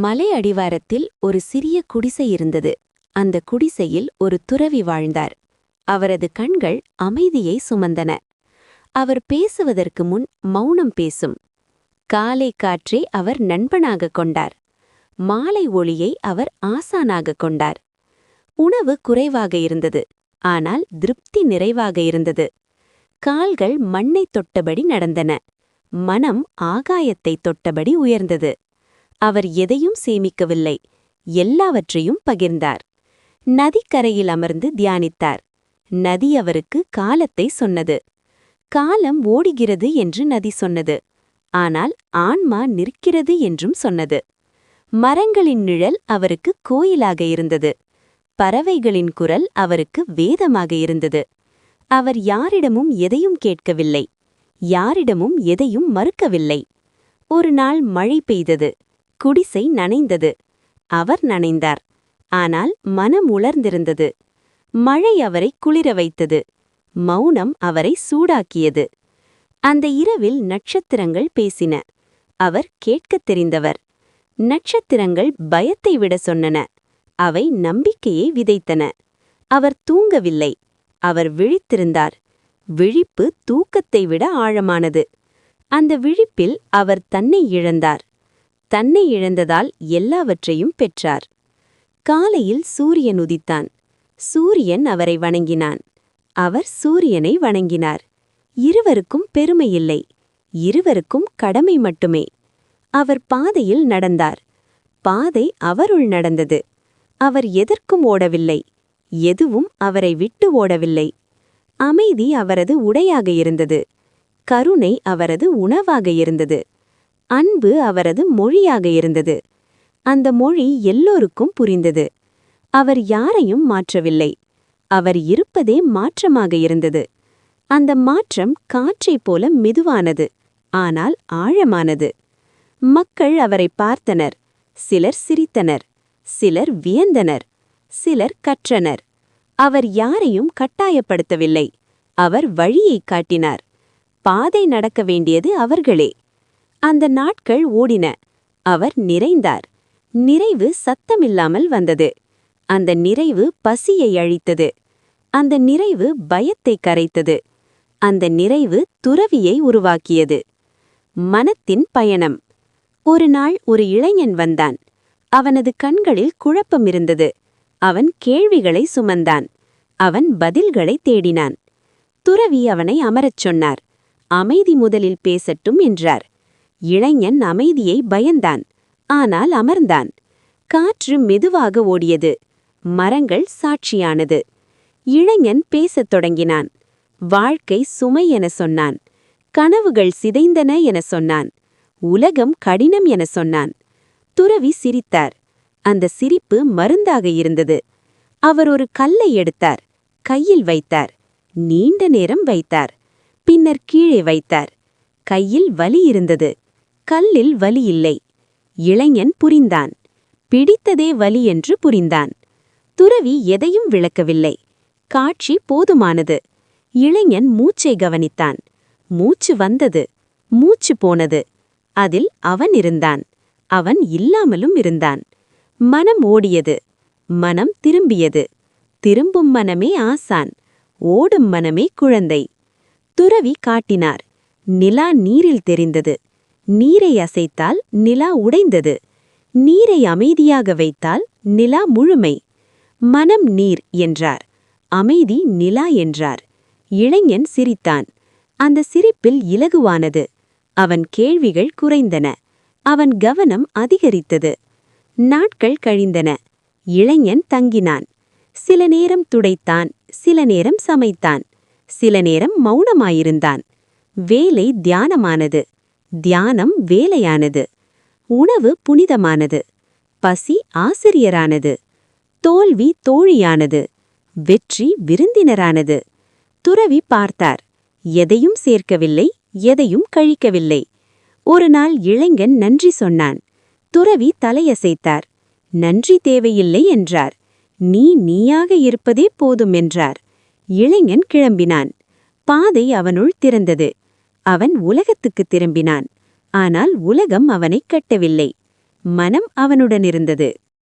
மலை அடிவாரத்தில் ஒரு சிறிய குடிசை இருந்தது. அந்த குடிசையில் ஒரு துறவி வாழ்ந்தார். அவரது கண்கள் அமைதியை சுமந்தன. அவர் பேசுவதற்கு முன் மௌனம் பேசும். காலை காற்றை அவர் நண்பனாகக் கொண்டார். மாலை ஒளியை அவர் ஆசானாகக் கொண்டார். உணவு குறைவாக இருந்தது. ஆனால் திருப்தி நிறைவாக இருந்தது. கால்கள் மண்ணைத் தொட்டபடி நடந்தன. மனம் ஆகாயத்தைத் தொட்டபடி உயர்ந்தது. அவர் எதையும் சேமிக்கவில்லை. எல்லாவற்றையும் பகிர்ந்தார். நதிக்கரையில் அமர்ந்து தியானித்தார். நதி அவருக்கு காலத்தை சொன்னது. காலம் ஓடுகிறது என்று நதி சொன்னது. ஆனால் ஆன்மா நிற்கிறது என்றும் சொன்னது. மரங்களின் நிழல் அவருக்கு கோயிலாக இருந்தது. பறவைகளின் குரல் அவருக்கு வேதமாக இருந்தது. அவர் யாரிடமும் எதையும் கேட்கவில்லை. யாரிடமும் எதையும் மறுக்கவில்லை. ஒரு நாள் மழை பெய்தது. குடிசை நனைந்தது. அவர் நனைந்தார். ஆனால் மனம் உலர்ந்திருந்தது. மழை அவரை குளிர வைத்தது. மௌனம் அவரை சூடாக்கியது. அந்த இரவில் நட்சத்திரங்கள் பேசின. அவர் கேட்கத் தெரிந்தவர். நட்சத்திரங்கள் பயத்தை விட சொன்னன. அவை நம்பிக்கையை விதைத்தன. அவர் தூங்கவில்லை. அவர் விழித்திருந்தார். விழிப்பு தூக்கத்தை விட ஆழமானது. அந்த விழிப்பில் அவர் தன்னை இழந்தார். தன்னை இழந்ததால் எல்லாவற்றையும் பெற்றார். காலையில் சூரியன் உதித்தான். சூரியன் அவரை வணங்கினான். அவர் சூரியனை வணங்கினார். இருவருக்கும் பெருமையில்லை இருவருக்கும் கடமை மட்டுமே. அவர் பாதையில் நடந்தார். பாதை அவருள் நடந்தது. அவர் எதற்கும் ஓடவில்லை. எதுவும் அவரை விட்டு ஓடவில்லை. அமைதி அவரது உடையாக இருந்தது. கருணை அவரது உணவாக இருந்தது. அன்பு அவரது மொழியாக இருந்தது. அந்த மொழி எல்லோருக்கும் புரிந்தது. அவர் யாரையும் மாற்றவில்லை. அவர் இருப்பதே மாற்றமாக இருந்தது. அந்த மாற்றம் காற்றைப் போல மெதுவானது ஆனால் ஆழமானது. மக்கள் அவரை பார்த்தனர். சிலர் சிரித்தனர். சிலர் வியந்தனர். சிலர் கற்றனர். அவர் யாரையும் கட்டாயப்படுத்தவில்லை. அவர் வழியைக் காட்டினார். பாதை நடக்க வேண்டியது அவர்களே. அந்த நாட்கள் ஓடின. அவர் நிறைந்தார். நிறைவு சத்தமில்லாமல் வந்தது. அந்த நிறைவு பசியை அழித்தது. அந்த நிறைவு பயத்தை கரைத்தது. அந்த நிறைவு துறவியை உருவாக்கியது. மனத்தின் பயணம். ஒரு நாள் ஒரு இளைஞன் வந்தான். அவனது கண்களில் குழப்பம் இருந்தது. அவன் கேள்விகளை சுமந்தான். அவன் பதில்களை தேடினான். துறவி அவனை அமரச் சொன்னார். அமைதி முதலில் பேசட்டும் என்றார். இளைஞன் அமைதியை பயந்தான். ஆனால் அமர்ந்தான். காற்று மெதுவாக ஓடியது. மரங்கள் சாட்சியானது. இளைஞன் பேசத் தொடங்கினான். வாழ்க்கை சுமை என சொன்னான். கனவுகள் சிதைந்தன என சொன்னான். உலகம் கடினம் என சொன்னான். துறவி சிரித்தார். அந்த சிரிப்பு மருந்தாக இருந்தது. அவர் ஒரு கல்லை எடுத்தார். கையில் வைத்தார். நீண்ட நேரம் வைத்தார். பின்னர் கீழே வைத்தார். கையில் வலி இருந்தது. கல்லில் வலி இல்லை இளைஞன் புரிந்தான். பிடித்ததே வலி என்று புரிந்தான். துறவி எதையும் விளக்கவில்லை. காட்சி போதுமானது. இளைஞன் மூச்சை கவனித்தான். மூச்சு வந்தது. மூச்சு போனது. அதில் அவன் இருந்தான். அவன் இல்லாமலும் இருந்தான். மனம் ஓடியது. மனம் திரும்பியது. திரும்பும் மனமே ஆசான். ஓடும் மனமே குழந்தை. துறவி காட்டினார். நிலா நீரில் தெரிந்தது. நீரை அசைத்தால் நிலா உடைந்தது. நீரை அமைதியாக வைத்தால் நிலா முழுமை. மனம் நீர் என்றார். அமைதி நிலா என்றார். இளைஞன் சிரித்தான். அந்த சிரிப்பில் இலகுவானது. அவன் கேள்விகள் குறைந்தன. அவன் கவனம் அதிகரித்தது. நாட்கள் கழிந்தன. இளைஞன் தங்கினான். சில நேரம் துடைத்தான். சில நேரம் சமைத்தான். சில நேரம் மௌனமாயிருந்தான். வேலை தியானமானது. தியானம் வேலையானது. உணவு புனிதமானது. பசி ஆசிரியரானது. தோல்வி தோழியானது. வெற்றி விருந்தினரானது. துறவி பார்த்தார். எதையும் சேர்க்கவில்லை எதையும் கழிக்கவில்லை. ஒரு நாள் இளைஞன் நன்றி சொன்னான். துறவி தலையசைத்தார். நன்றி தேவையில்லை என்றார். நீ நீயாக இருப்பதே போதும் என்றார். இளைஞன் கிளம்பினான். பாதை அவனுள் திறந்தது. அவன் உலகத்துக்குத் திரும்பினான். ஆனால் உலகம் அவனைக் கட்டவில்லை. மனம் அவனுடன் இருந்தது.